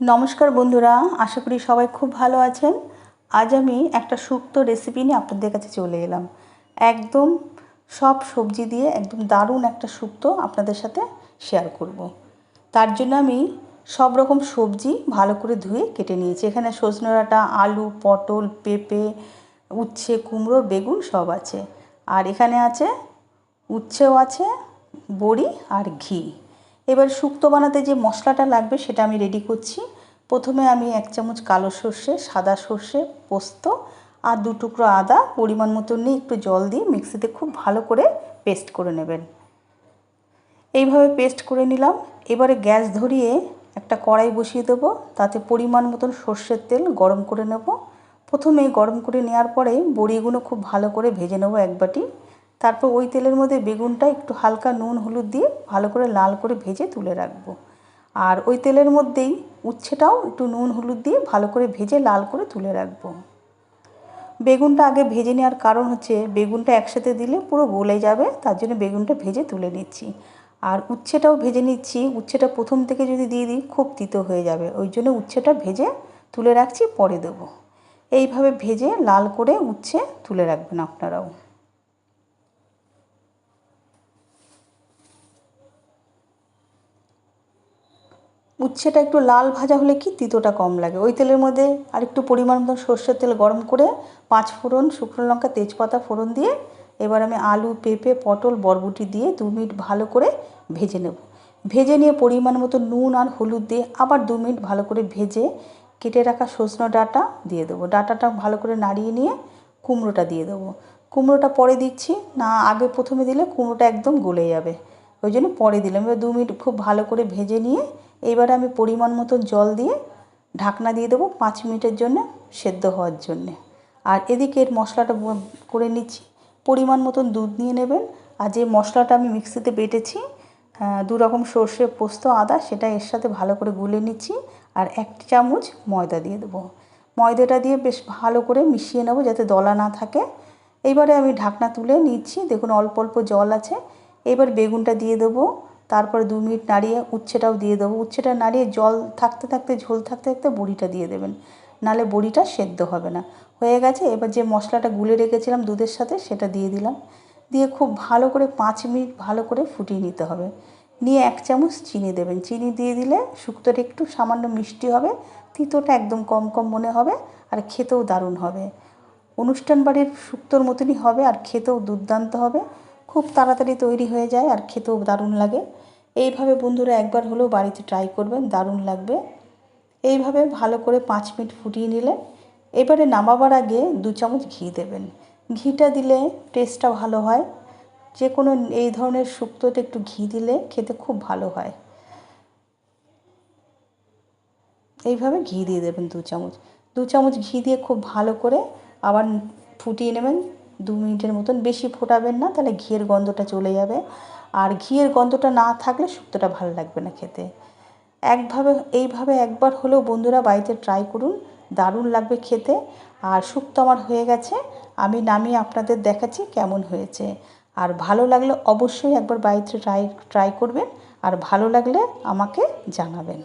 নমস্কার বন্ধুরা, আশা করি সবাই খুব ভালো আছেন। আজ আমি একটা শুক্তো রেসিপি নিয়ে আপনাদের কাছে চলে এলাম। একদম সব সবজি দিয়ে একদম দারুণ একটা শুক্তো আপনাদের সাথে শেয়ার করব। তার জন্য আমি সব রকম সবজি ভালো করে ধুয়ে কেটে নিয়েছি। এখানে সজনে ডাঁটা, আলু, পটল, পেঁপে, উচ্ছে, কুমড়ো, বেগুন সব আছে। আর এখানে আছে, উচ্ছেও আছে, বড়ি আর ঘি। এবার শুক্তো বানাতে যে মশলাটা লাগবে সেটা আমি রেডি করছি। প্রথমে আমি এক চামচ কালো সর্ষে, সাদা সর্ষে, পোস্ত আর দু টুকরো আদা পরিমাণ মতো নিয়ে একটু জল দিয়ে মিক্সিতে খুব ভালো করে পেস্ট করে নেবেন। এইভাবে পেস্ট করে নিলাম। এবারে গ্যাস ধরিয়ে একটা কড়াই বসিয়ে দেবো। তাতে পরিমাণ মতন সর্ষের তেল গরম করে নেব। প্রথমে গরম করে নেওয়ার পরে বড়িগুলো খুব ভালো করে ভেজে নেব এক বাটি। তারপর ওই তেলের মধ্যে বেগুনটা একটু হালকা নুন, হলুদ দিয়ে ভালো করে লাল করে ভেজে তুলে রাখব। আর ওই তেলের মধ্যেই উচ্ছেটাও একটু নুন, হলুদ দিয়ে ভালো করে ভেজে লাল করে তুলে রাখব। বেগুনটা আগে ভেজে নেওয়ার কারণ হচ্ছে বেগুনটা একসাথে দিলে পুরো গলে যাবে, তার জন্য বেগুনটা ভেজে তুলে নিচ্ছি। আর উচ্ছেটাও ভেজে নিচ্ছি, উচ্ছেটা প্রথম থেকে যদি দিয়ে দিই খুব তিতো হয়ে যাবে, ওই জন্য উচ্ছেটা ভেজে তুলে রাখছি, পরে দেবো। এইভাবে ভেজে লাল করে উচ্ছে তুলে রাখবেন আপনারাও। উচ্ছেটা একটু লাল ভাজা হলে কি তিতোটা কম লাগে? ওই তেলের মধ্যে আর একটু পরিমাণ মতো সর্ষের তেল গরম করে পাঁচ ফোড়ন, শুকনো লঙ্কা, তেজপাতা ফোড়ন দিয়ে এবার আমি আলু, পেঁপে, পটল, বরবটি দিয়ে দু মিনিট ভালো করে ভেজে নেব। ভেজে নিয়ে পরিমাণ মতো নুন আর হলুদ দিয়ে আবার দু মিনিট ভালো করে ভেজে কেটে রাখা সজনো ডাঁটা দিয়ে দেবো। ডাঁটাটা ভালো করে নাড়িয়ে নিয়ে কুমড়োটা দিয়ে দেবো। কুমড়োটা পরে দিচ্ছি। না, আগে প্রথমে দিলে কুমড়োটা একদম গলে যাবে। ওই জন্য পরে দিলাম। এবার দু মিনিট খুব ভালো করে ভেজে নিয়ে এইবারে আমি পরিমাণ মতো জল দিয়ে ঢাকনা দিয়ে দেবো পাঁচ মিনিটের জন্য সেদ্ধ হওয়ার জন্যে। আর এদিকে এর মশলাটা করে নিচ্ছি। পরিমাণ মতন দুধ নিয়ে নেবেন। আর যে মশলাটা আমি মিক্সিতে বেটেছি দু রকম সর্ষে, পোস্ত, আদা, সেটা এর সাথে ভালো করে গুলে নিচ্ছি। আর এক চামচ ময়দা দিয়ে দেবো। ময়দাটা দিয়ে বেশ ভালো করে মিশিয়ে নেব যাতে দলা না থাকে। এইবারে আমি ঢাকনা তুলে নিচ্ছি। দেখুন অল্প অল্প জল আছে। এবার বেগুনটা দিয়ে দেবো। তারপরে দু মিনিট নাড়িয়ে উচ্ছেটাও দিয়ে দেবো। উচ্ছেটা নাড়িয়ে জল থাকতে থাকতে, ঝোল থাকতে থাকতে বড়িটা দিয়ে দেবেন। নালে বড়িটা সেদ্ধ হবে না। হয়ে গেছে, এবার যে মশলাটা গুলে রেখেছিলাম দুধের সাথে সেটা দিয়ে দিলাম। দিয়ে খুব ভালো করে পাঁচ মিনিট ভালো করে ফুটিয়ে নিতে হবে। নিয়ে এক চামচ চিনি দেবেন। চিনি দিয়ে দিলে শুক্তোটা একটু সামান্য মিষ্টি হবে, তিতোটা একদম কম কম মনে হবে আর খেতেও দারুণ হবে। অনুষ্ঠান বাড়ির শুক্তোর মতনই হবে আর খেতেও দুর্দান্ত হবে। খুব তাড়াতাড়ি তৈরি হয়ে যায় আর খেতেও দারুণ লাগে। এইভাবে বন্ধুরা একবার হলেও বাড়িতে ট্রাই করবেন, দারুণ লাগবে। এইভাবে ভালো করে পাঁচ মিনিট ফুটিয়ে নিলে এবারে নামাবার আগে দু চামচ ঘি দেবেন। ঘিটা দিলে টেস্টটা ভালো হয়। যে কোনো এই ধরনের শুক্তোতে একটু ঘি দিলে খেতে খুব ভালো হয়। এইভাবে ঘি দিয়ে দেবেন দু চামচ। দু চামচ ঘি দিয়ে খুব ভালো করে আবার ফুটিয়ে নেবেন। দু মিনিটের মতন বেশি ফোটাবেন না, তাহলে ঘিয়ের গন্ধটা চলে যাবে। আর ঘিয়ের গন্ধটা না থাকলে শুক্তোটা ভালো লাগবে না খেতে। একভাবে, এইভাবে একবার হলেও বন্ধুরা বাড়িতে ট্রাই করুন, দারুণ লাগবে খেতে। আর শুক্তো আমার হয়ে গেছে, আমি নামিয়ে আপনাদের দেখাচ্ছি কেমন হয়েছে। আর ভালো লাগলে অবশ্যই একবার বাড়িতে ট্রাই ট্রাই করবেন, আর ভালো লাগলে আমাকে জানাবেন।